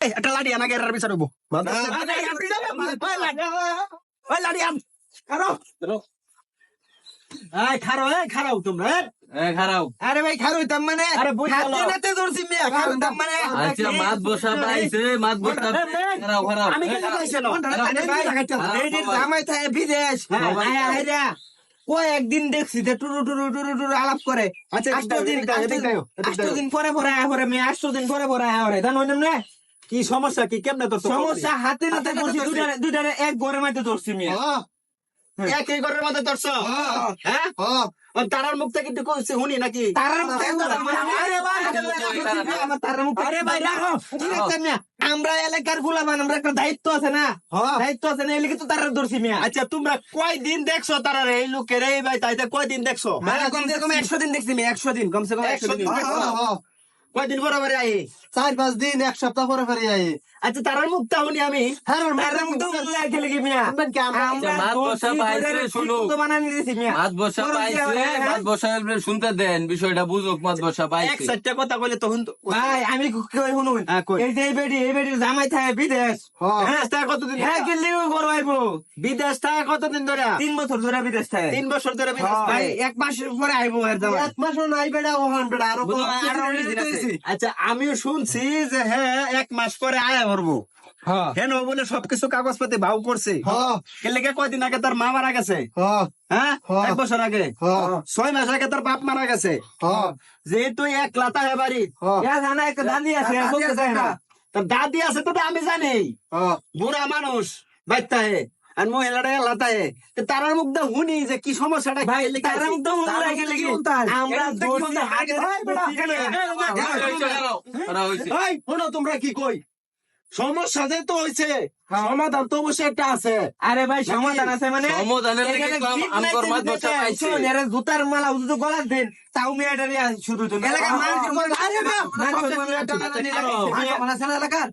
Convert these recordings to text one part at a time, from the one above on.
একটা লাড়ি আনা গেরার বিচার হইব লাড়ি আন খারো এই খারো এই খারাও তোমরা এই। খারাপ আরে ভাই খারো তার মানে আরে হাতে ধরছি মিয়া খারো তার মানে আচ্ছা মাছ বসা পাইছে মাছ বসা খারাপ খারাপ আমি কেন কইছি না? আরে ভাই, জামাই থাকে বিদেশ হ্যাঁ, আয়া হাইরা ও একদিন দেখছি যে টুরু টুরু টুরু টুরু আলাপ করে আচ্ছা, দিন পরে পরে আয়া পরে মেয়ে আষ্ট দিন পরে পরে আয়া পরে জানো না কি সমস্যা কি? কেমনে তোর সমস্যা হাতে নাতে ধরছি। দুইটারে দুইটারে এক ঘরের মধ্যে ধরছি মেয়ে একই ঘরের মধ্যে ধরছ? হ্যাঁ? তারার মুখ থেকে একটু কইছে শুনি নাকি? তারার মুখে আরে ভাই আমার তারার মুখে আরে ভাই রাখো আমরা এলাকার গুলামান আমরা একটা দায়িত্ব আছে না? দায়িত্ব আছে না এলাকা তো তারার ধরছি মিয়া। আচ্ছা তোমরা কয় দিন দেখছ তারার? এই লোকের এই ভাই তাইতে কয় দিন দেখছ? কমসে কম একশো দিন দেখছি মেয়ে একশো দিন কমসে কম একশো দিন। দিন দেখছ? কয় দিন বরাবর আই? চার পাঁচ দিন এক সপ্তাহ পরে পরে আই। আচ্ছা তারার আমি। হ্যাঁ মুখে মতো? মাছ বসা শুনতে দেন বিষয়টা বুঝুক মাছ বসা এক পাইছে কথা কইলে তখন ভাই আমি কই শুনুন? হ্যাঁ, এই যে বেটি এই বেটির জামাই থাকে বিদেশ। হ্যাঁ কতদিন হ্যাঁ গেলে বড় আইবো বিদেশ থাকে কতদিন ধরে? তিন বছর ধরে বিদেশ থাকে। তিন বছর ধরে বিদেশ ভাই এক মাস পরে আইবো এক মাসও নাই বেড়া ওহান বেড়া আরও আচ্ছা আমিও শুনছি যে হ্যাঁ এক মাস পরে আয়া করব হেন বলে সবকিছু কাগজপাতি ভাও করছে। হ্যাঁ, কেলেকে কয়দিন আগে তার মা মারা গেছে? হ্যাঁ, হ্যাঁ? হ্যাঁ। এক বছর আগে? হ্যাঁ, ছয় মাস আগে তার বাপ মারা গেছে। হ্যাঁ, যেহেতু এক লাতা হে বাড়ি। হ্যাঁ, দাদি আছে দাদি আছে তো আমি জানি। হ্যাঁ। বুড়া মানুষ বাচ্চা হে আর তারার মুখ যে কি সমস্যাটা? ভাই লাগে আমরা তোমরা কি কই? সমস্যা যে তো হয়েছে সমাধান তো অবশ্যই একটা আছে। আরে ভাই সমাধান আছে মানে জুতার মালা উজু গলার দিন তাও মেয়েটারই শুরু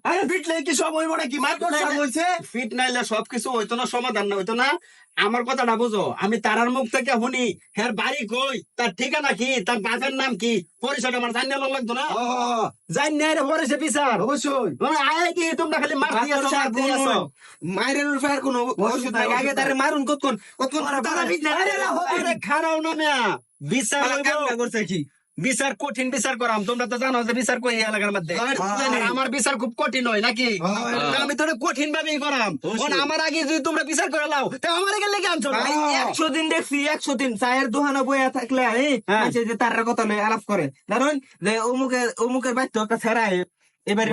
আরে ফিটলে কি সব হইব নাকি? মার হইছে ফিট নাইলে সবকিছু হইতো না সমাধান না হইতো না। আমার কথাটা বুঝো। আমি তারার মুখ থেকে শুনি হের বাড়ি কই? তার ঠিকানা কি? তার বাপের নাম কি? পরিচয়টা আমার জানিয়ে লওয়া লাগতো না? রে পরিচয় বিচার। অবশ্যই। আয় কি তোমরা খালি মার দিয়েছ মায়ের উপর কোনো ওষুধ নাই। আগে তারে মারুন কতক্ষণ? কতক্ষণ তারা বিজনে আরে খারাও না মিয়া। বিচার করছে কি? বিচার কঠিন বিচার করাম তোমরা তো জানো যে বিচার এই এলাকার মধ্যে। আমার বিচার খুব কঠিন হয় নাকি। আমি তোরে কঠিন ভাবেই করাম আমার আগে যদি তোমরা বিচার করে লাও তা আমার আগে লেগে আনছো একশো দিন দেখছি একশো দিন। চায়ের দোকানে বইয়া থাকলে এই, হ্যাঁ। যে তার কথা লই আলাপ করে। জানুন যে অমুকের অমুকের বাচ্চা একটা ছেড়া এবারে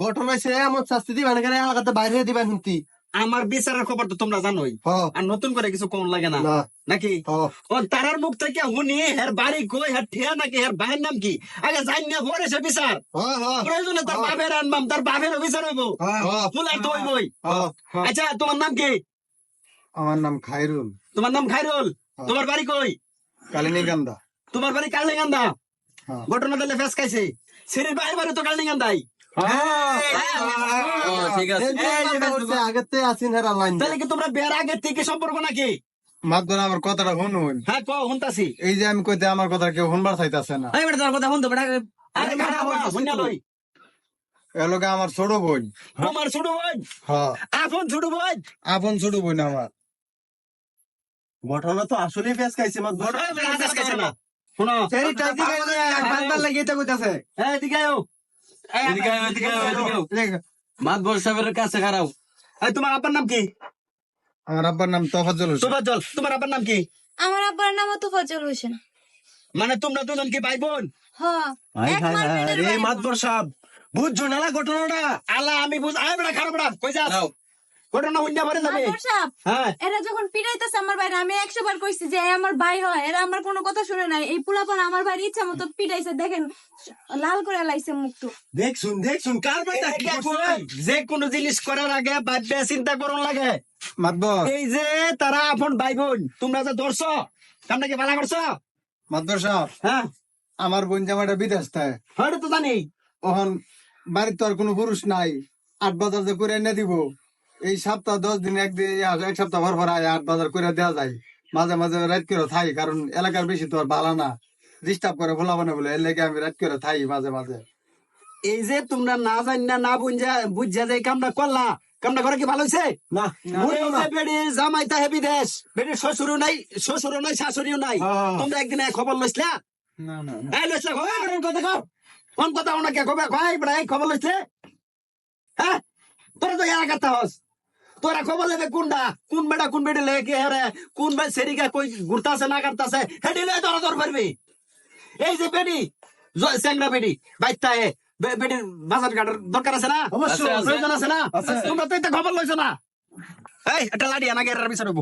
ঘটনা সে এমন শাস্তি দিবেন এলাকাতে বাইরে দিবেন হুন্তি আমার বিচারের খবর তো তোমরা জানোই। আর নতুন করে কিছু কম লাগে না। নাকি? তারার মুখ থেকে হুনি হের বাড়ি কই হের ঠিয়া নাকি হের ভাইয়ের নাম কি? আগে জানি না পরে সে বিচার। প্রয়োজনে তার বাপের আনবাম তার বাপের বিচার হইব। ফুলাই তো হইবই। আচ্ছা তোমার নাম কি? আমার নাম খাইরুল। তোমার নাম খাইরুল? তোমার বাড়ি কই? কালিনীকান্দা তোমার বাড়ি কালনিগান্দা। ঘটনা তাহলে ফেস খাইছে। সিরির বাড়ি বাড়ি তো কালনিগান্দাই ও, ঠিক আছে আগেতে আছেন হেরা তাহলে কি তোমরা বের আগে থেকে সম্পর্ক নাকি মাতবার আমার কথাটা শুনুন হ্যাঁ কও হুনতাছি এই যে আমি কইতে আমার কথা কেউ শুনবার চাইতাছে না এই বেটা তোর কথা শুনতো বেটা আরে খারাপ হইছে, লই। এলোকে আমার ছোট বোন তোমার ছোট বোন হ্যাঁ আপন ছোট বোন আপন ছোট বোন আমার ঘটনা তো আসলেই ফেস খাইছে ঘটনা না। শোনো সেরি টাইজি গাইছে বান্দার লাগি এটা কইতাছে এই এদিকে আও। এই, এদিকে এদিকে এদিকে আও। বসাবের কাছে খারাপ এই, তোমার আব্বার নাম কি? আমার আব্বার নাম তফাজ্জল হোসেন। তোমার জল তোমার আব্বার নাম কি? আমার আব্বার নাম তো ফজল হোসেন। মানে তোমরা দুজন কি ভাই বোন হ এক মারপেটের এই মাতবর সাহেব বুঝছ না ঘটনাটা? আলা আমি বুঝ আয় বেড়া খারাপ বেড়া কই। ঘটনা হুন্ডা ভরে যাবে। হ্যাঁ। এরা যখন আমার বাইরে আমি একশো বার কইছি যে আমার ভাই হয় এরা আমার কোনো কথা শুনে নাই। এই পোলাপান আমার ভাই ইচ্ছা মতো পিটাইছে দেখেন লাল করে লাইছে মুখটু। দেখছুন দেখছুন কার কি যে কোনো জিনিস করার আগে ভাববে চিন্তা করুন লাগে। এই যে তারা আপন ভাই বোন তোমরা যে ধরছ তোমরা কি ভালো করছ? মাতবর সাহেব হ্যাঁ। আমার বোন জামাটা বিদেশ থাকে। হয়তো তো জানি। ওহন বাড়িতে তো আর কোনো পুরুষ নাই। আট বাজার যে করে এনে দিব। এই সপ্তাহ দশ দিন একদিন এক সপ্তাহ ভর ভর আয় আট বাজার করে দেওয়া যায়। মাঝে মাঝে রাত করে থাই কারণ এলাকার বেশি তো আর ভালো না। ডিস্টার্ব করে ভোলা বানা বলে এর লেগে আমি রাত করে থাই মাঝে মাঝে। এই যে তোমরা না জানি না না বুঝা বুঝা যে এই কামটা করলা কামটা করে কি ভালো হয়েছে না। এই যে বেডির জামাইতা হেবি দেশ বেডির শ্বশুরও নাই শ্বশুরও নাই শাশুড়িও নাই। তোমরা একদিন এক খবর লইছিলা? না না এই লইছিলা খবর? কথা কও। কোন কথা ওনাকে খবর কয় বড় খবর লইছে? হ্যাঁ? তোরা তো এক কথা হস তোরা খবর লেবে কোনটা কোন বেটা কোন বেডে লেগে হেরে কোন ভাই সেরিকা কই ঘুরতাছে না কাটতাছে হেডি লয়ে তোরা তোর পারবি এই যে বেডি স্যাংরা বেডি বাইতা এ বে- বেডির বাজার ঘাটের দরকার আছে না? অবশ্যই আছে। প্রয়োজন আছে না। তোমরা তো এটা খবর লইছো না। এই একটা লাড়ি আনা গেরার বিচার হব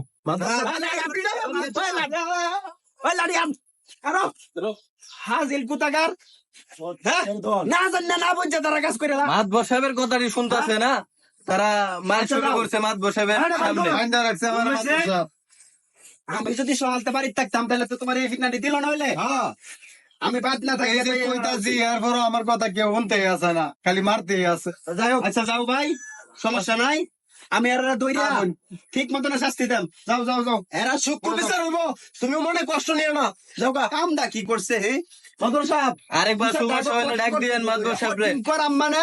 ওই লাড়ি আন। আরও। হাজিল কুতাগার হ্যাঁ? না জান না না বুঝছে তারা কাজ করে না মাতবর সাহেবের কথাটি শুনতেছে না? তারা মার শুরু করছে মাতবর সাহেবের সামনে। আইন্দা রাখছে আমার। আমি যদি সহালতে বাড়ি থাকতাম তাহলে তো তোমার এই ফিটনাটি দিল না হইলে হ্যাঁ, আমি বাদ না থাকি কইতাছি এরপরও আমার কথা কেউ শুনতেই আছে না খালি মারতেই আছে যাই হোক। আচ্ছা যাও ভাই সমস্যা নাই। আমি আর দইরা ঠিক মতন শাস্তি দেন যাও যাও যাও। এরা শুক্র বিচার হইব তুমি মনে কষ্ট নিও না। যাও গা। কামটা কি করছে হে? মাদুর সাহেব আরেকবার সুভাষ হইলে ডাক দিয়েন মাতবর সাহেব রে করাম মানে?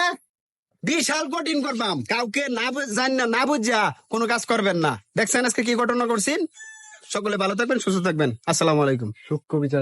বিশাল কঠিন করবাম। কাউকে না জান না না বুঝা কোনো কাজ করবেন না। দেখছেন আজকে কি ঘটনা করছেন সকলে ভালো থাকবেন, সুস্থ থাকবেন। আসসালামু আলাইকুম। সূক্ষ্ম বিচার।